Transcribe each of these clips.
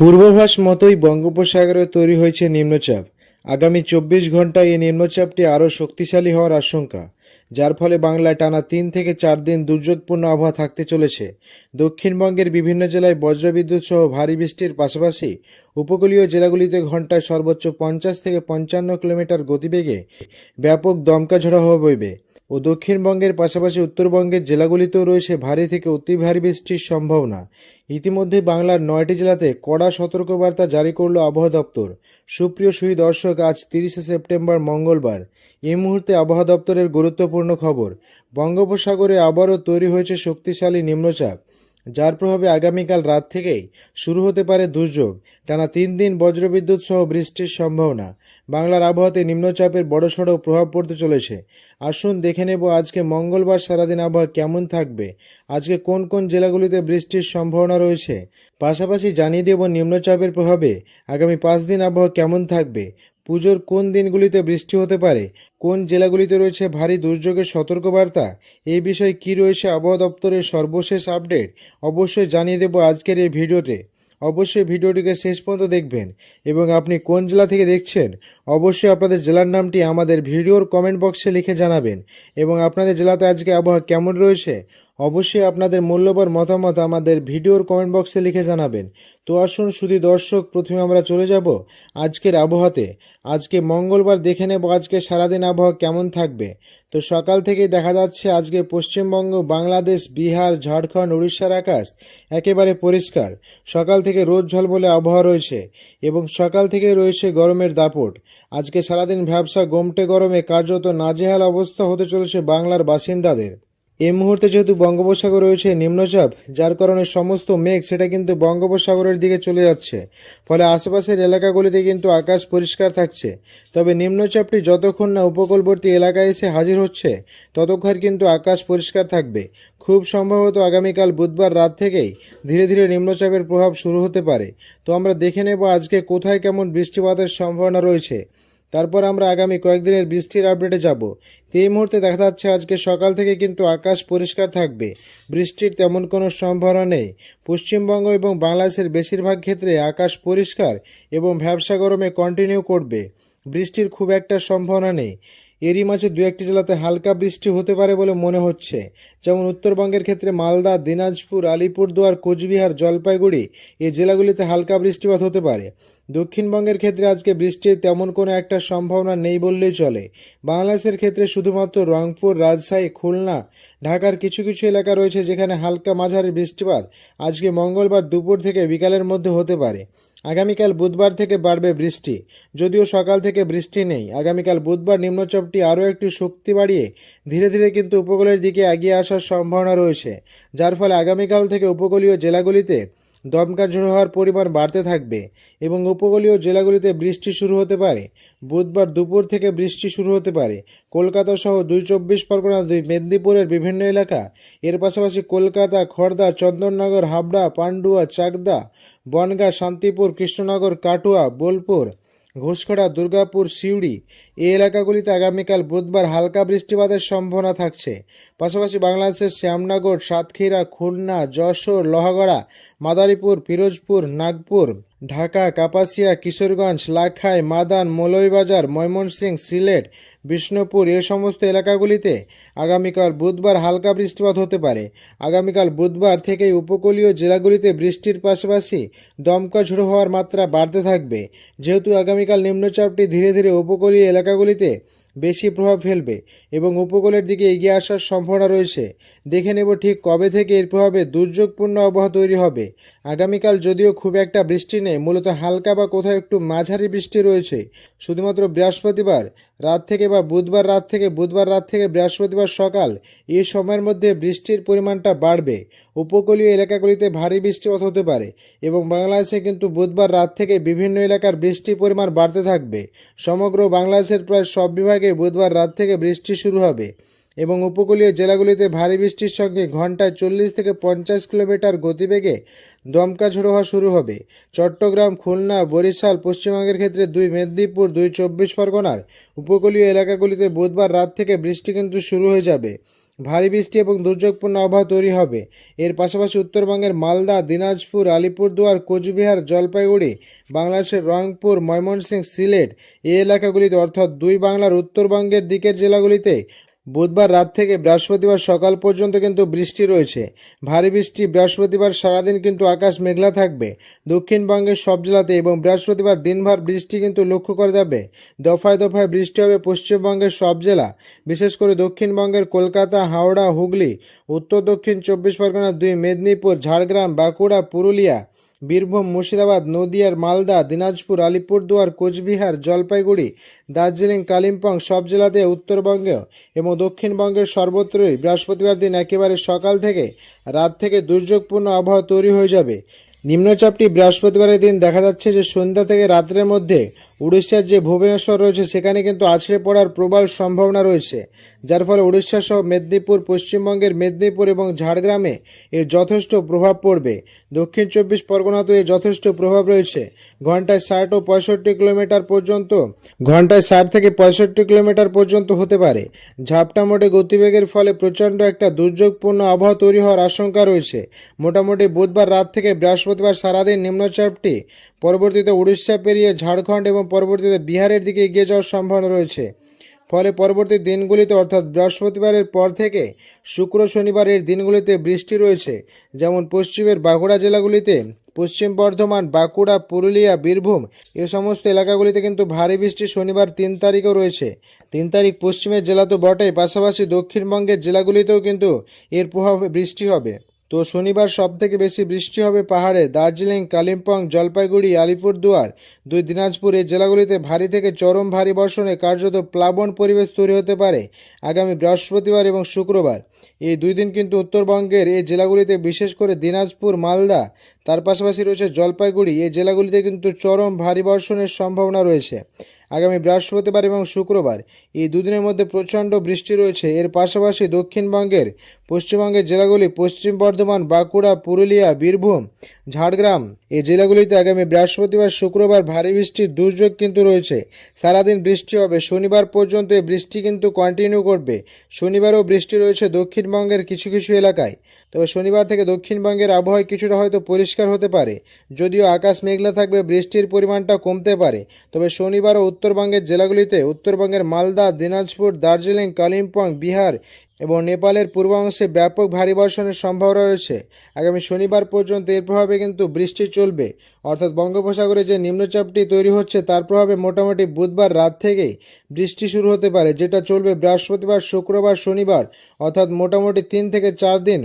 পূর্বাভাস মতোই বঙ্গোপসাগরে তৈরি হয়েছে নিম্নচাপ। আগামী চব্বিশ ঘন্টায় এই নিম্নচাপটি আরও শক্তিশালী হওয়ার আশঙ্কা, যার ফলে বাংলায় টানা তিন থেকে চার দিন দুর্যোগপূর্ণ আবহাওয়া থাকতে চলেছে। দক্ষিণবঙ্গের বিভিন্ন জেলায় বজ্রবিদ্যুৎ সহ ভারী বৃষ্টির পাশাপাশি উপকূলীয় জেলাগুলিতে ঘন্টায় সর্বোচ্চ পঞ্চাশ থেকে পঞ্চান্ন কিলোমিটার গতিবেগে ব্যাপক দমকা ঝড়া হওয়া বইবে। ও দক্ষিণবঙ্গের পাশাপাশি উত্তরবঙ্গের জেলাগুলিতেও রয়েছে ভারী থেকে অতি ভারী বৃষ্টির সম্ভাবনা। ইতিমধ্যে বাংলার নয়টি জেলাতে কড়া সতর্কবার্তা জারি করল আবহাওয়া দপ্তর। সুপ্রিয় সুই দর্শক, আজ তিরিশে সেপ্টেম্বর মঙ্গলবার। এই মুহূর্তে আবহাওয়া দপ্তরের গুরুত্বপূর্ণ খবর। বঙ্গোপসাগরে আবারও তৈরি হয়েছে শক্তিশালী নিম্নচাপ। যার প্রভাবে আগামীকাল রাত থেকেই শুরু হতে পারে দুর্যোগ। টানা তিন দিন বজ্রবিদ্যুৎ সহ বৃষ্টির সম্ভাবনা। বাংলার আবহাওয়াতে নিম্নচাপের বড়সড় প্রভাব পড়তে চলেছে। আসুন দেখে নেব আজকে মঙ্গলবার সারাদিন আবহাওয়া কেমন থাকবে। আজকে কোন কোন জেলাগুলিতে বৃষ্টির সম্ভাবনা রয়েছে? পাশাপাশি জানিয়ে দেব নিম্নচাপের প্রভাবে আগামী পাঁচ দিন আবহাওয়া কেমন থাকবে। পুজোর কোন দিনগুলিতে বৃষ্টি হতে পারে? কোন জেলাগুলিতে রয়েছে ভারী দুর্যোগের সতর্কবার্তা? এই বিষয়ে কী রয়েছে আবহাওয়া দপ্তরের সর্বশেষ আপডেট? অবশ্যই জানিয়ে দেব আজকের এই ভিডিওতে। অবশ্যই ভিডিওটিকে শেষ পর্যন্ত দেখবেন। এবং আপনি কোন জেলা থেকে দেখছেন, অবশ্যই আপনাদের জেলার নামটি আমাদের ভিডিওর কমেন্ট বক্সে লিখে জানাবেন। এবং আপনাদের জেলাতে আজকে আবহাওয়া কেমন রয়েছে অবশ্যই আপনাদের মূল্যবান মতামত আমাদের ভিডিওর কমেন্ট বক্সে লিখে জানাবেন। তো আসুন শুধু দর্শক, প্রথমে আমরা চলে যাব আজকের আবহাওয়াতে। আজকে মঙ্গলবার দেখে নেব আজকে সারাদিন আবহাওয়া কেমন থাকবে। তো সকাল থেকেই দেখা যাচ্ছে আজকে পশ্চিমবঙ্গ, বাংলাদেশ, বিহার, ঝাড়খণ্ড, উড়িষ্যার আকাশ একেবারে পরিষ্কার। সকাল থেকে রোদ ঝলমলে আবহাওয়া রয়েছে এবং সকাল থেকে রয়েছে গরমের দাপট। আজকে সারাদিন ভ্যাবসা গোমটে গরমে কার্যত নাজেহাল অবস্থা হতে চলেছে বাংলার বাসিন্দাদের। এই মুহূর্তে যেহেতু বঙ্গোপসাগর রয়েছে নিম্নচাপ, যার কারণে সমস্ত মেঘ সেটা কিন্তু বঙ্গোপসাগরের দিকে চলে যাচ্ছে। ফলে আশেপাশের এলাকাগুলিতে কিন্তু আকাশ পরিষ্কার থাকছে। তবে নিম্নচাপটি যতক্ষণ না উপকূলবর্তী এলাকায় এসে হাজির হচ্ছে, ততক্ষণ কিন্তু আকাশ পরিষ্কার থাকবে। খুব সম্ভবত আগামীকাল বুধবার রাত থেকেই ধীরে ধীরে নিম্নচাপের প্রভাব শুরু হতে পারে। তো আমরা দেখে নেব আজকে কোথায় কেমন বৃষ্টিপাতের সম্ভাবনা রয়েছে। তারপর আমরা আগামী কয়েকদিনের বৃষ্টির আপডেটে যাব। তো এই মুহূর্তে দেখা যাচ্ছে আজকে সকাল থেকে কিন্তু আকাশ পরিষ্কার থাকবে। বৃষ্টির তেমন কোনো সম্ভাবনা নেই। পশ্চিমবঙ্গ এবং বাংলাদেশের বেশিরভাগ ক্ষেত্রে আকাশ পরিষ্কার এবং ভ্যাবসা গরমে কন্টিনিউ করবে। বৃষ্টির খুব একটা সম্ভাবনা নেই। এরই মাঝে দু একটি জেলাতে হালকা বৃষ্টি হতে পারে বলে মনে হচ্ছে। যেমন উত্তরবঙ্গের ক্ষেত্রে মালদা, দিনাজপুর, আলিপুরদুয়ার, কোচবিহার, জলপাইগুড়ি এই জেলাগুলিতে হালকা বৃষ্টিপাত হতে পারে। দক্ষিণবঙ্গের ক্ষেত্রে আজকে বৃষ্টির তেমন কোনো একটা সম্ভাবনা নেই বললেই চলে। বাংলাদেশের ক্ষেত্রে শুধুমাত্র রংপুর, রাজশাহী, খুলনা, ঢাকার কিছু কিছু এলাকা রয়েছে যেখানে হালকা মাঝারি বৃষ্টিপাত আজকে মঙ্গলবার দুপুর থেকে বিকালের মধ্যে হতে পারে। আগামীকাল বুধবার থেকে বাড়বে বৃষ্টি। যদিও সকাল থেকে বৃষ্টি নেই, আগামীকাল বুধবার নিম্নচাপটি আরও একটু শক্তি বাড়িয়ে ধীরে ধীরে কিন্তু উপকূলের দিকে এগিয়ে আসার সম্ভাবনা রয়েছে। যার ফলে আগামীকাল থেকে উপকূলীয় জেলাগুলিতে দমকা ঝোড়ো হওয়ার পরিমাণ বাড়তে থাকবে এবং উপকূলীয় জেলাগুলিতে বৃষ্টি শুরু হতে পারে। বুধবার দুপুর থেকে বৃষ্টি শুরু হতে পারে। কলকাতা সহ দুই চব্বিশ পরগনা, দুই মেদিনীপুরের বিভিন্ন এলাকা। এর পাশাপাশি কলকাতা খড়দা চন্দননগর, হাবড়া, পান্ডুয়া, চাকদা, বনগাঁ, শান্তিপুর, কৃষ্ণনগর, কাটুয়া, বোলপুর, ঘোষখড়া, দুর্গাপুর, সিউড়ি এই এলাকাগুলিতে আগামীকাল বুধবার হালকা বৃষ্টিপাতের সম্ভাবনা থাকছে। পাশাপাশি বাংলাদেশের শ্যামনগর, সাতক্ষীরা, খুলনা, যশোর, লোহাগড়া, মাদারীপুর পিরোজপুর নাগপুর, ঢাকা, কাপাসিয়া, কিশোরগঞ্জ, লাখাই, মাদান, মৌলভীবাজার, ময়মনসিংহ, সিলেট, বিষ্ণুপুর এ সমস্ত এলাকাগুলিতে আগামীকাল বুধবার হালকা বৃষ্টিপাত হতে পারে। আগামীকাল বুধবার থেকে উপকূলীয় জেলাগুলিতে বৃষ্টির পাশাপাশি দমকা ঝোড়ো হওয়ার মাত্রা বাড়তে থাকবে। যেহেতু আগামীকাল নিম্নচাপটি ধীরে ধীরে উপকূলীয় এলাকাগুলিতে বেশি প্রভাব ফেলবে এবং উপকূলের দিকে এগিয়ে আসার সম্ভাবনা রয়েছে। দেখে নেব ঠিক কবে থেকে এর প্রভাবে দুর্যোগপূর্ণ আবহাওয়া তৈরি হবে। আগামীকাল যদিও খুব একটা বৃষ্টি নেই, মূলত হালকা বা কোথাও একটু মাঝারি বৃষ্টি রয়েছে। শুধুমাত্র বৃহস্পতিবার রাত থেকে বা বুধবার রাত থেকে, বুধবার রাত থেকে বৃহস্পতিবার সকাল এই সময়ের মধ্যে বৃষ্টির পরিমাণটা বাড়বে। উপকূলীয় এলাকাগুলিতে ভারী বৃষ্টিপাত হতে পারে এবং বাংলাদেশে কিন্তু বুধবার রাত থেকে বিভিন্ন এলাকার বৃষ্টির পরিমাণ বাড়তে থাকবে। সমগ্র বাংলাদেশের প্রায় সব বিভাগে বুধবার রাত থেকে বৃষ্টি শুরু হবে এবং উপকূলীয় জেলাগুলিতে ভারী বৃষ্টির সঙ্গে ঘন্টায় চল্লিশ থেকে পঞ্চাশ কিলোমিটার গতিবেগে দমকা ঝোড়ো হওয়া শুরু হবে। চট্টগ্রাম, খুলনা, বরিশাল, পশ্চিমবঙ্গের ক্ষেত্রে দুই, মেদিনীপুর, দুই, চব্বিশ পরগনার উপকূলীয় এলাকাগুলিতে বুধবার রাত থেকে বৃষ্টি কিন্তু শুরু হয়ে যাবে। ভারী বৃষ্টি এবং দুর্যোগপূর্ণ আবহাওয়া তৈরি হবে। এর পাশাপাশি উত্তরবঙ্গের মালদা, দিনাজপুর, আলিপুরদুয়ার, কোচবিহার, জলপাইগুড়ি, বাংলাদেশের রংপুর, ময়মনসিংহ, সিলেট এই এলাকাগুলিতে অর্থাৎ দুই বাংলার উত্তরবঙ্গের দিকের জেলাগুলিতে বুধবার রাত থেকে বৃহস্পতিবার সকাল পর্যন্ত কিন্তু বৃষ্টি রয়েছে। ভারী বৃষ্টি বৃহস্পতিবার সারাদিন কিন্তু আকাশ মেঘলা থাকবে। দক্ষিণবঙ্গের সব জেলাতে এবং বৃহস্পতিবার দিনভর বৃষ্টি কিন্তু লক্ষ্য করা যাবে। দফায় দফায় বৃষ্টি হবে পশ্চিমবঙ্গের সব জেলা। বিশেষ করে দক্ষিণবঙ্গের কলকাতা, হাওড়া, হুগলি, উত্তর দক্ষিণ চব্বিশ পরগনা, দুই মেদিনীপুর, ঝাড়গ্রাম, বাঁকুড়া, পুরুলিয়া বীরভূম, মুর্শিদাবাদ, নদিয়ার মালদা, দিনাজপুর, আলিপুরদুয়ার, কোচবিহার, জলপাইগুড়ি, দার্জিলিং, কালিম্পং সব জেলাতে উত্তরবঙ্গে এবং দক্ষিণবঙ্গের সর্বত্রই বৃহস্পতিবার দিন একেবারে সকাল থেকে রাত থেকে দুর্যোগপূর্ণ আবহাওয়া তৈরি হয়ে যাবে। নিম্নচাপটি বৃহস্পতিবারের দিন দেখা যাচ্ছে যে সন্ধ্যা থেকে রাত্রের মধ্যে উড়িষ্যার যে ভুবনেশ্বর রয়েছে, সেখানে কিন্তু আছড়ে পড়ার প্রবল সম্ভাবনা রয়েছে। যার ফলে উড়িষ্যা সহ মেদিনীপুর, পশ্চিমবঙ্গের মেদিনীপুর এবং ঝাড়গ্রামে এর যথেষ্ট প্রভাব পড়বে। দক্ষিণ চব্বিশ পরগনাতেও এর যথেষ্ট প্রভাব রয়েছে। ঘন্টায় ষাট ও পঁয়ষট্টি কিলোমিটার পর্যন্ত, ঘন্টায় ষাট থেকে পঁয়ষট্টি কিলোমিটার পর্যন্ত হতে পারে। ঝাপটা মোটে গতিবেগের ফলে প্রচণ্ড একটা দুর্যোগপূর্ণ আবহাওয়া তৈরি হওয়ার আশঙ্কা রয়েছে। মোটামুটি বুধবার রাত থেকে বৃহস্পতিবার সারাদিন নিম্নচাপটি, পরবর্তীতে উড়িষ্যা পেরিয়ে ঝাড়খণ্ড এবং পরবর্তীতে বিহারের দিকে এগিয়ে যাওয়ার সম্ভাবনা রয়েছে। ফলে পরবর্তী দিনগুলিতে, অর্থাৎ বৃহস্পতিবারের পর থেকে শুক্র শনিবারের দিনগুলিতে বৃষ্টি রয়েছে। যেমন পশ্চিমের বাঁকুড়া জেলাগুলিতে, পশ্চিম বর্ধমান, বাঁকুড়া, পুরুলিয়া, বীরভূম এ সমস্ত এলাকাগুলিতে কিন্তু ভারী বৃষ্টি শনিবার তিন তারিখও রয়েছে। তিন তারিখ পশ্চিমের জেলা তো বটেই, পাশাপাশি দক্ষিণবঙ্গের জেলাগুলিতেও কিন্তু এর প্রভাবে বৃষ্টি হবে। তো শনিবার সব থেকে বেশি বৃষ্টি হবে পাহাড়ে। দার্জিলিং, কালিম্পং, জলপাইগুড়ি, আলিপুরদুয়ার দুই দিনাজপুর এই জেলাগুলিতে ভারী থেকে চরম ভারী বর্ষণে কার্যত প্লাবন পরিবেশ তৈরি হতে পারে আগামী বৃহস্পতিবার এবং শুক্রবার। এই দুই দিন কিন্তু উত্তরবঙ্গের এই জেলাগুলিতে, বিশেষ করে দিনাজপুর, মালদা, তার পাশাপাশি রয়েছে জলপাইগুড়ি, এই জেলাগুলিতে কিন্তু চরম ভারী বর্ষণের সম্ভাবনা রয়েছে। আগামী বৃহস্পতিবার এবং শুক্রবার। এই দুদিনের মধ্যে প্রচণ্ড বৃষ্টি রয়েছে। এর পাশাপাশি দক্ষিণবঙ্গের পশ্চিমবঙ্গের জেলাগুলি পশ্চিম বর্ধমান, বাঁকুড়া, পুরুলিয়া, বীরভূম, ঝাড়গ্রাম এই জেলাগুলিতে আগামী বৃহস্পতিবার, শুক্রবার ভারী বৃষ্টির দুর্যোগ কিন্তু রয়েছে। সারাদিন বৃষ্টি হবে। শনিবার পর্যন্ত এই বৃষ্টি কিন্তু কন্টিনিউ করবে। শনিবারও বৃষ্টি রয়েছে দক্ষিণবঙ্গের কিছু কিছু এলাকায়। তবে শনিবার থেকে দক্ষিণবঙ্গের আবহাওয়া কিছুটা হয়তো পরিষ্কার হতে পারে। যদিও আকাশ মেঘলা থাকবে, বৃষ্টির পরিমাণটা কমতে পারে। তবে শনিবার ও উত্তরবঙ্গের জেলাগুলিতে উত্তরবঙ্গের মালদা, দিনাজপুর, দার্জিলিং, কালিম্পং, বিহার এবং নেপালের পূর্বাংশে ব্যাপক ভারী বর্ষণের সম্ভাবনা রয়েছে। আগামী শনিবার পর্যন্ত এর প্রভাবে কিন্তু বৃষ্টি চলবে। অর্থাৎ বঙ্গোপসাগরে যে নিম্নচাপটি তৈরি হচ্ছে, তার প্রভাবে মোটামুটি বুধবার রাত থেকেই বৃষ্টি শুরু হতে পারে, যেটা চলবে বৃহস্পতিবার, শুক্রবার, শনিবার। অর্থাৎ মোটামুটি তিন থেকে চার দিন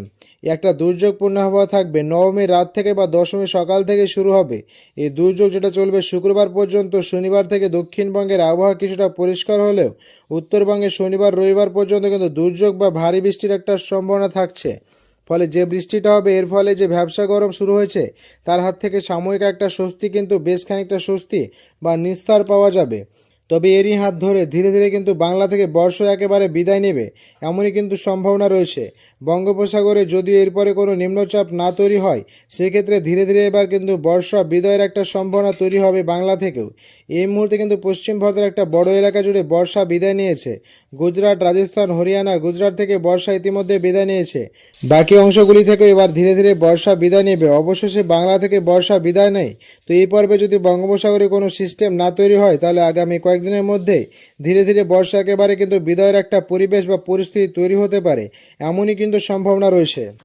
একটা দুর্যোগপূর্ণ আবহাওয়া থাকবে। নবমী রাত থেকে বা দশমী সকাল থেকে শুরু হবে। এই দুর্যোগ যেটা চলবে শুক্রবার পর্যন্ত, শনিবার থেকে দক্ষিণবঙ্গের আবহাওয়া কিছুটা পরিষ্কার হলেও উত্তরবঙ্গে শনিবার, রবিবার পর্যন্ত কিন্তু দুর্যোগ বা ভারী বৃষ্টির একটা সম্ভাবনা থাকছে। ফলে যে বৃষ্টিটা হবে, এর ফলে যে ব্যবসা গরম শুরু হয়েছে, তার হাত থেকে সাময়িক একটা স্বস্তি কিন্তু বেশ খানিকটা স্বস্তি বা নিস্তার পাওয়া যাবে। তবে এরই হাত ধরে ধীরে ধীরে কিন্তু বাংলা থেকে বর্ষা একেবারে বিদায় নেবে, এমনই কিন্তু সম্ভাবনা রয়েছে। বঙ্গোপসাগরে যদি এরপরে কোনো নিম্নচাপ না তৈরি হয়, সেক্ষেত্রে ধীরে ধীরে এবার কিন্তু বর্ষা বিদায়ের একটা সম্ভাবনা তৈরি হবে বাংলা থেকেও। এই মুহূর্তে কিন্তু পশ্চিম ভারতের একটা বড় এলাকা জুড়ে বর্ষা বিদায় নিয়েছে। গুজরাট, রাজস্থান, হরিয়ানা, গুজরাট থেকে বর্ষা ইতিমধ্যে বিদায় নিয়েছে। বাকি অংশগুলি থেকেও এবার ধীরে ধীরে বর্ষা বিদায় নেবে। অবশেষে বাংলা থেকে বর্ষা বিদায় নেই তো এই পর্বে যদি বঙ্গোপসাগরে কোনো সিস্টেম না তৈরি হয়, তাহলে আগামী কয়েকদিনের মধ্যেই ধীরে ধীরে বর্ষা একেবারে কিন্তু বিদায়ের একটা পরিবেশ বা পরিস্থিতি তৈরি হতে পারে, এমনই কিন্তু সম্ভাবনা রয়েছে।